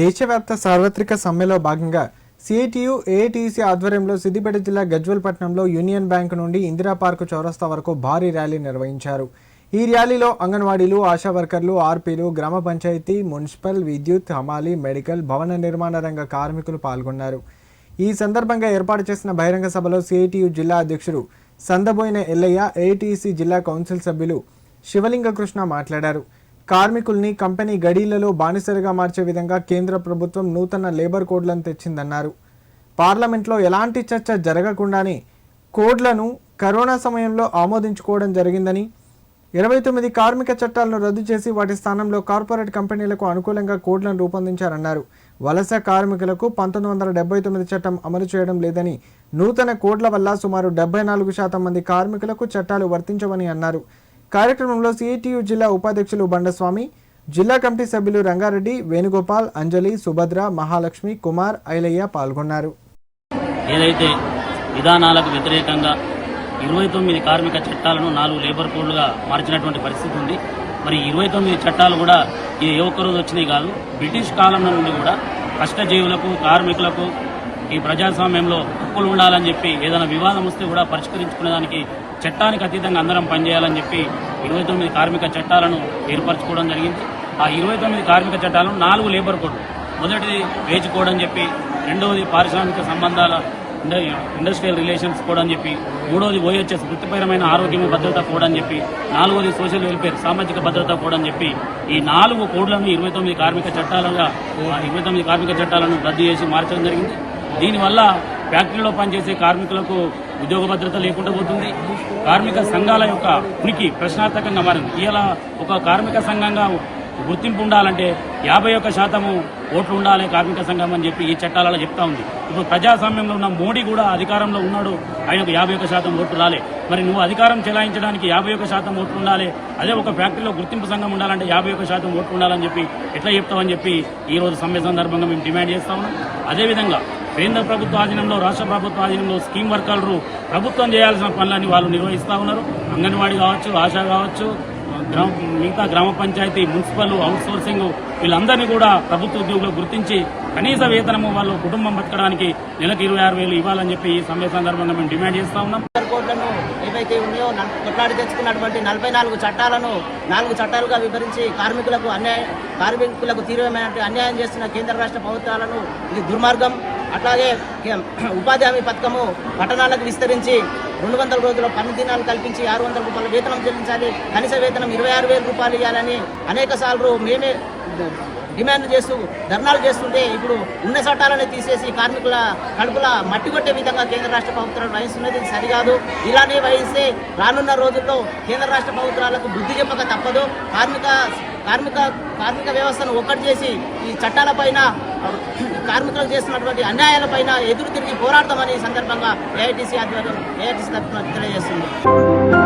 దేశవ్యాప్త సార్వత్రిక సమ్మెలో భాగంగా సిఐటియు ఏఐటీసీ ఆధ్వర్యంలో సిద్దిపేట జిల్లా గజ్వల్ పట్టణంలో యూనియన్ బ్యాంక్ నుండి ఇందిరా పార్కు చౌరస్తా వరకు భారీ ర్యాలీ నిర్వహించారు. ఈ ర్యాలీలో అంగన్వాడీలు ఆశా వర్కర్లు ఆర్పీలు గ్రామ పంచాయతీ మున్సిపల్ విద్యుత్ హమాలి మెడికల్ భవన నిర్మాణ రంగ కార్మికులు పాల్గొన్నారు. ఈ సందర్భంగా ఏర్పాటు చేసిన బహిరంగ సభలో సిఐటియు జిల్లా అధ్యక్షుడు సందబోయిన ఎల్లయ్య ఏఐటీసీ జిల్లా కౌన్సిల్ సభ్యులు శివలింగకృష్ణ మాట్లాడారు. కార్మికుల్ని కంపెనీ గడీలలో బానిసలుగా మార్చే విధంగా కేంద్ర ప్రభుత్వం నూతన లేబర్ కోడ్లను తెచ్చిందన్నారు. పార్లమెంట్లో ఎలాంటి చర్చ జరగకుండానే కోడ్లను కరోనా సమయంలో ఆమోదించుకోవడం జరిగిందని ఇరవై తొమ్మిది కార్మిక చట్టాలను రద్దు చేసి వాటి స్థానంలో కార్పొరేట్ కంపెనీలకు అనుకూలంగా కోడ్లను రూపొందించారన్నారు. వలస కార్మికులకు పంతొమ్మిది వందల డెబ్బై తొమ్మిది చట్టం అమలు చేయడం లేదని నూతన కోడ్ల వల్ల సుమారు డెబ్బై నాలుగు శాతం మంది కార్మికులకు చట్టాలు వర్తించవని అన్నారు. కార్యక్రమంలో సిఐటియు జిల్లా ఉపాధ్యక్షులు బండస్వామి జిల్లా కమిటీ సభ్యులు రంగారెడ్డి వేణుగోపాల్ అంజలి సుభద్ర మహాలక్ష్మి కుమార్ ఐలయ్య పాల్గొన్నారు. ఏదైతే విధానాలకు వ్యతిరేకంగా ఇరవై తొమ్మిది కార్మిక చట్టాలను నాలుగు లేబర్ కోడ్లుగా మార్చినటువంటి పరిస్థితి ఉంది. మరి ఇరవై తొమ్మిది చట్టాలు కూడా ఇది ఏ ఒక్కరోజు వచ్చినాయి కాదు. బ్రిటిష్ కాలం నుండి కూడా కష్టజీవులకు కార్మికులకు ఈ ప్రజాస్వామ్యంలో హక్కులు ఉండాలని చెప్పి ఏదైనా వివాదం వస్తే కూడా పరిష్కరించుకునేదానికి చట్టానికి అతీతంగా అందరం పనిచేయాలని చెప్పి ఇరవై తొమ్మిది కార్మిక చట్టాలను ఏర్పరచుకోవడం జరిగింది. ఆ ఇరవై తొమ్మిది కార్మిక చట్టాలను నాలుగు లేబర్ కోడ్ మొదటిది వేజ్ కోడ్ అని చెప్పి రెండవది పారిశ్రామిక సంబంధాల ఇండస్ట్రియల్ రిలేషన్స్ కోడ్ అని చెప్పి మూడవది ఓహెచ్ఎస్ వృత్తిపరమైన ఆరోగ్యం భద్రత కోడ్ అని చెప్పి నాలుగవది సోషల్ వెల్ఫేర్ సామాజిక భద్రత కోడ్ అని చెప్పి ఈ నాలుగు కోడ్లను ఇరవై తొమ్మిది కార్మిక చట్టాలుగా ఇరవై తొమ్మిది కార్మిక చట్టాలను రద్దు చేసి మార్చడం జరిగింది. దీనివల్ల ఫ్యాక్టరీలో పనిచేసే కార్మికులకు ఉద్యోగ భద్రత లేకుండా పోతుంది. కార్మిక సంఘాల యొక్క ఉనికి ప్రశ్నార్థకంగా మారింది. ఇలా ఒక కార్మిక సంఘంగా గుర్తింపు ఉండాలంటే యాభై ఒక్క శాతము ఓట్లు ఉండాలి కార్మిక సంఘం అని చెప్పి ఈ చట్టాలలో చెప్తా ఉంది. ఇప్పుడు ప్రజాస్వామ్యంలో ఉన్న మోడీ కూడా అధికారంలో ఉన్నాడు. ఆయనకు యాభై ఒక్క శాతం ఓట్లు రాలే. మరి నువ్వు అధికారం చెలాయించడానికి యాభై ఒక్క శాతం ఓట్లు ఉండాలి. అదే ఒక ఫ్యాక్టరీలో గుర్తింపు సంఘం ఉండాలంటే యాభై ఒక్క శాతం ఓట్లు ఉండాలని చెప్పి ఎట్లా చెప్తామని చెప్పి ఈరోజు సమ్మె సందర్భంగా మేము డిమాండ్ చేస్తా ఉన్నాం. అదేవిధంగా కేంద్ర ప్రభుత్వ ఆధీనంలో రాష్ట్ర ప్రభుత్వ ఆధీనంలో స్కీమ్ వర్కర్లు ప్రభుత్వం చేయాల్సిన పనులన్నీ వాళ్ళు నిర్వహిస్తూ ఉన్నారు. అంగన్వాడీ కావచ్చు ఆశా కావచ్చు గ్రామ మిగతా గ్రామ పంచాయతీ మున్సిపల్ అవుట్ సోర్సింగ్ వీళ్ళందరినీ కూడా ప్రభుత్వ ఉద్యోగులు గుర్తించి కనీస వేతనము వాళ్ళు కుటుంబం బతకడానికి నెలకు ఇరవై ఆరు వేలు ఇవ్వాలని చెప్పి ఈ సమ్మె సందర్భంగా మేము డిమాండ్ చేస్తా ఉన్నాం. లేబర్ ఏవైతే ఉన్నాయో కొట్లాడి తెచ్చుకున్నటువంటి నలభై నాలుగు చట్టాలను నాలుగు చట్టాలుగా వివరించి కార్మికులకు అన్యాయం కార్మికులకు తీవ్రమైన అన్యాయం చేస్తున్న కేంద్ర రాష్ట్ర ప్రభుత్వాలను ఇది దుర్మార్గం. అట్లాగే ఉపాధి హామీ పథకము పట్టణాలకు విస్తరించి రెండు వందల రోజుల పని దినాలు కల్పించి ఆరు వందల రూపాయల వేతనం చెల్లించాలి. కనీస వేతనం ఇరవై ఆరు వేల రూపాయలు ఇవ్వాలని అనేక సార్లు మేమే డిమాండ్ చేస్తూ ధర్నాలు చేస్తుంటే ఇప్పుడు ఉన్న చట్టాలని తీసేసి కార్మికుల కడుపుల మట్టి కొట్టే విధంగా కేంద్ర రాష్ట్ర ప్రభుత్వాలు వహిస్తున్నది ఇది సరికాదు. ఇలానే వహిస్తే రానున్న రోజుల్లో కేంద్ర రాష్ట్ర ప్రభుత్వాలకు బుద్ధి చెప్పక తప్పదు. కార్మిక కార్మిక కార్మిక వ్యవస్థను ఒక్కటి చేసి ఈ చట్టాలపైన కార్మికులకు చేస్తున్నటువంటి అన్యాయాలపైన ఎదురు తిరిగి పోరాడతామని సందర్భంగా ఏఐటీసీ ఆధ్వర్యం ఏఐటీసీ తరఫున తెలియజేస్తుంది.